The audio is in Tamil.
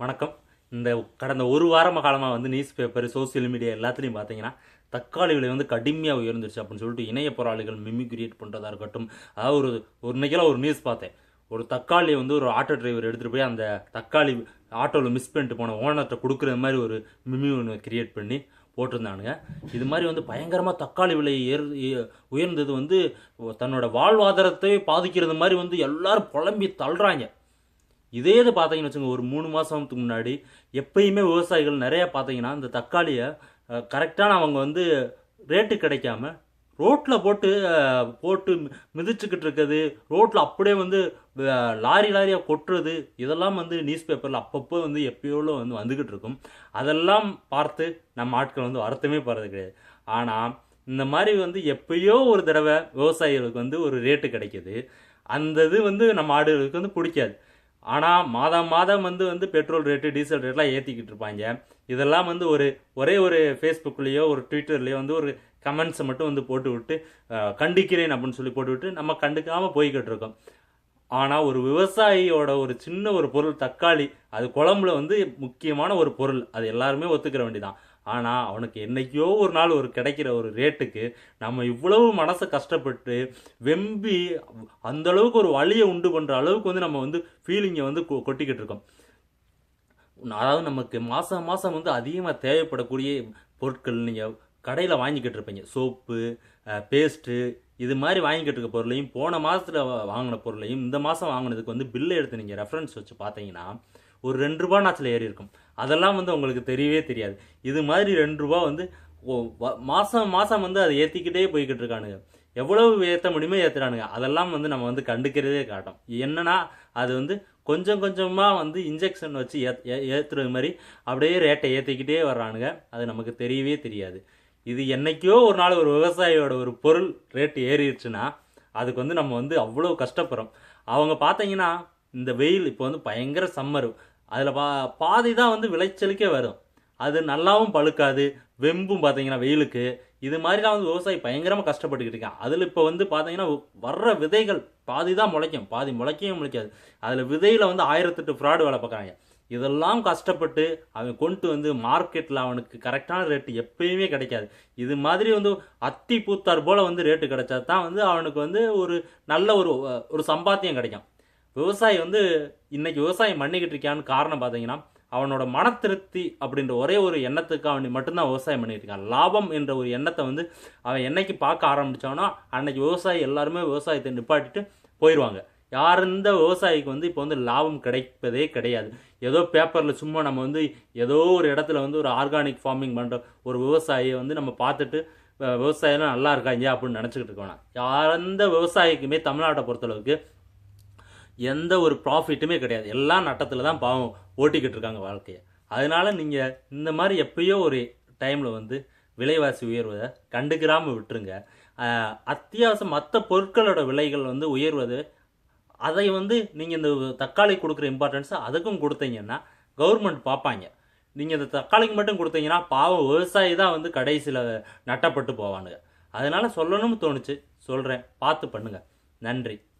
வணக்கம். இந்த கடந்த ஒரு வாரம காலமாக வந்து நியூஸ் பேப்பர் சோசியல் மீடியா எல்லாத்துலேயும் பார்த்தீங்கன்னா தக்காளி விலை வந்து கடுமையாக உயர்ந்துருச்சு அப்படின்னு சொல்லிட்டு இணைய போராளிகள் மிமி கிரியேட் பண்ணுறதா இருக்கட்டும் அதாவது ஒரு ஒரு இன்னைக்கெல்லாம் ஒரு நியூஸ் பார்த்தேன். ஒரு தக்காளியை வந்து ஒரு ஆட்டோ டிரைவர் எடுத்துகிட்டு போய் அந்த தக்காளி ஆட்டோவில் மிஸ் பண்ணிட்டு போன ஓனர்கிட்ட கொடுக்குற மாதிரி ஒரு மிமி ஒன்று கிரியேட் பண்ணி போட்டிருந்தானுங்க. இது மாதிரி வந்து பயங்கரமாக தக்காளி விலை ஏர் உயர்ந்தது வந்து தன்னோட வாழ்வாதாரத்தை பாதிக்கிறது மாதிரி வந்து எல்லாரும் புலம்பி தள்ளுறாங்க. இதே இது பார்த்தீங்கன்னு வச்சுங்க ஒரு மூணு மாதத்துக்கு முன்னாடி எப்பயுமே விவசாயிகள் நிறையா பார்த்தீங்கன்னா இந்த தக்காளியை கரெக்டான அவங்க வந்து ரேட்டு கிடைக்காம ரோட்டில் போட்டு போட்டு மிதிச்சுக்கிட்டு இருக்குது. ரோட்டில் அப்படியே வந்து லாரி லாரியாக கொட்டுறது. இதெல்லாம் வந்து நியூஸ் பேப்பரில் அப்பப்போ வந்து எப்பயோல வந்து வந்துக்கிட்டு இருக்கும். அதெல்லாம் பார்த்து நம்ம ஆட்கள் வந்து வருத்தமே போகிறது கிடையாது. ஆனால் இந்த மாதிரி வந்து எப்பயோ ஒரு தடவை விவசாயிகளுக்கு வந்து ஒரு ரேட்டு கிடைக்கிது. அந்த இது வந்து நம்ம ஆடுகளுக்கு வந்து பிடிக்காது. ஆனால் மாதம் மாதம் வந்து வந்து பெட்ரோல் ரேட்டு டீசல் ரேட்லாம் ஏற்றிக்கிட்டு இருப்பாங்க. இதெல்லாம் வந்து ஒரு ஒரே ஒரு ஃபேஸ்புக்லேயோ ஒரு ட்விட்டர்லேயோ வந்து ஒரு கமெண்ட்ஸை மட்டும் வந்து போட்டு விட்டு கண்டிக்கிறேன் அப்படின்னு சொல்லி போட்டு விட்டு நம்ம கண்டுக்காமல் போய்கிட்டு இருக்கோம். ஆனால் ஒரு விவசாயியோட ஒரு சின்ன ஒரு பொருள் தக்காளி அது குழம்புல வந்து முக்கியமான ஒரு பொருள். அது எல்லாருமே ஒத்துக்கிற வேண்டிதான். ஆனால் அவனுக்கு என்னைக்கோ ஒரு நாள் ஒரு கிடைக்கிற ஒரு ரேட்டுக்கு நம்ம இவ்வளவு மனசை கஷ்டப்பட்டு வெம்பி அந்த அளவுக்கு ஒரு வழியை உண்டு பண்ணுற அளவுக்கு வந்து நம்ம வந்து ஃபீலிங்கை வந்து கொ- கொட்டிக்கிட்டு இருக்கோம். அதாவது நமக்கு மாதம் மாதம் வந்து அதிகமாக தேவைப்படக்கூடிய பொருட்கள் நீங்கள் கடையில் வாங்கிக்கிட்டு இருப்பீங்க. சோப்பு பேஸ்ட்டு இது மாதிரி வாங்கிக்கிட்டு இருக்க பொருளையும் போன மாதத்தில் வாங்கின பொருளையும் இந்த மாதம் வாங்கினதுக்கு வந்து பில்லை எடுத்து நீங்கள் ரெஃபரன்ஸ் வச்சு பார்த்தீங்கன்னா ஒரு ரெண்டு ரூபா நாச்சில் ஏறி இருக்கும். அதெல்லாம் வந்து உங்களுக்கு தெரியவே தெரியாது. இது மாதிரி ரெண்டு ரூபா வந்து மாதம் மாதம் வந்து அதை ஏற்றிக்கிட்டே போய்கிட்டு இருக்கானுங்க. எவ்வளவு ஏற்ற முடியுமோ ஏற்றுறானுங்க அதெல்லாம் வந்து நம்ம வந்து கண்டுக்கிறதே காட்டும். என்னன்னா அது வந்து கொஞ்சம் கொஞ்சமாக வந்து இன்ஜெக்ஷன் வச்சு ஏத் ஏ- ஏற்றுறது மாதிரி அப்படியே ரேட்டை ஏற்றிக்கிட்டே வர்றானுங்க. அது நமக்கு தெரியவே தெரியாது. இது என்னைக்கோ ஒரு நாள் ஒரு விவசாயியோட ஒரு பொருள் ரேட்டு ஏறிடுச்சுன்னா அதுக்கு வந்து நம்ம வந்து அவ்வளோ கஷ்டப்படுறோம். அவங்க பார்த்தீங்கன்னா இந்த வெயில் இப்போ வந்து பயங்கர சம்மர் அதில் பா பாதி தான் வந்து விளைச்சலுக்கே வரும். அது நல்லாவும் பழுக்காது வெம்பும் பார்த்தீங்கன்னா வெயிலுக்கு. இது மாதிரிலாம் வந்து விவசாயி பயங்கரமாக கஷ்டப்பட்டுக்கிட்டு இருக்கான். அதில் இப்போ வந்து பார்த்தீங்கன்னா வர்ற விதைகள் பாதி தான் முளைக்கும். பாதி முளைக்கவே முளைக்காது. அதில் விதையில் வந்து ஆயிரத்தெட்டு ஃப்ராடு வேலை பார்க்குறாங்க இதெல்லாம் கஷ்டப்பட்டு அவன் கொண்டு வந்து மார்க்கெட்டில் அவனுக்கு கரெக்டான ரேட்டு எப்பயுமே கிடைக்காது. இது மாதிரி வந்து அத்தி பூத்தார் போல் வந்து ரேட்டு கிடைச்சா தான் வந்து அவனுக்கு வந்து ஒரு நல்ல ஒரு ஒரு சம்பாத்தியம் கிடைக்கும். விவசாயி வந்து இன்னைக்கு விவசாயம் பண்ணிக்கிட்டு இருக்கான்னு காரணம் பார்த்தீங்கன்னா அவனோட மன திருப்தி அப்படின்ற ஒரே ஒரு எண்ணத்துக்கு அவன் மட்டும்தான் விவசாயம் பண்ணிட்டு இருக்கான். லாபம் என்ற ஒரு எண்ணத்தை வந்து அவன் என்னைக்கு பார்க்க ஆரம்பித்தானோ அன்னைக்கு விவசாயி எல்லாருமே விவசாயத்தை நிப்பாட்டிட்டு போயிடுவாங்க யார் இந்த விவசாயிக்கு வந்து இப்போ வந்து லாபம் கிடைப்பதே கிடையாது. ஏதோ பேப்பரில் சும்மா நம்ம வந்து ஏதோ ஒரு இடத்துல வந்து ஒரு ஆர்கானிக் ஃபார்மிங் பண்ணுற ஒரு விவசாயியை வந்து நம்ம பார்த்துட்டு விவசாயம்லாம் நல்லா இருக்காங்க அப்படின்னு நினச்சிக்கிட்டு இருக்க யார் எந்த விவசாயிக்குமே தமிழ்நாட்டை பொறுத்தளவுக்கு எந்த ஒரு ப்ராஃபிட்டுமே கிடையாது. எல்லாம் நட்டத்தில் தான் பாவம் ஓட்டிக்கிட்டு இருக்காங்க வாழ்க்கையை. அதனால நீங்கள் இந்த மாதிரி எப்பயோ ஒரு டைமில் வந்து விலைவாசி உயர்வதை கண்டுக்கிறாமல் விட்டுருங்க. அத்தியாவசியம் மற்ற பொருட்களோட விலைகள் வந்து உயர்வது அதை வந்து நீங்கள் இந்த தக்காளி கொடுக்குற இம்பார்ட்டன்ஸை அதுக்கும் கொடுத்தீங்கன்னா கவர்மெண்ட் பார்ப்பாங்க. நீங்கள் இந்த தக்காளிக்கு மட்டும் கொடுத்தீங்கன்னா பாவம் விவசாயி தான் வந்து கடைசியில் நட்டப்பட்டு போவானுங்க. அதனால் சொல்லணும்னு தோணுச்சு. சொல்கிறேன் பார்த்து பண்ணுங்கள் நன்றி.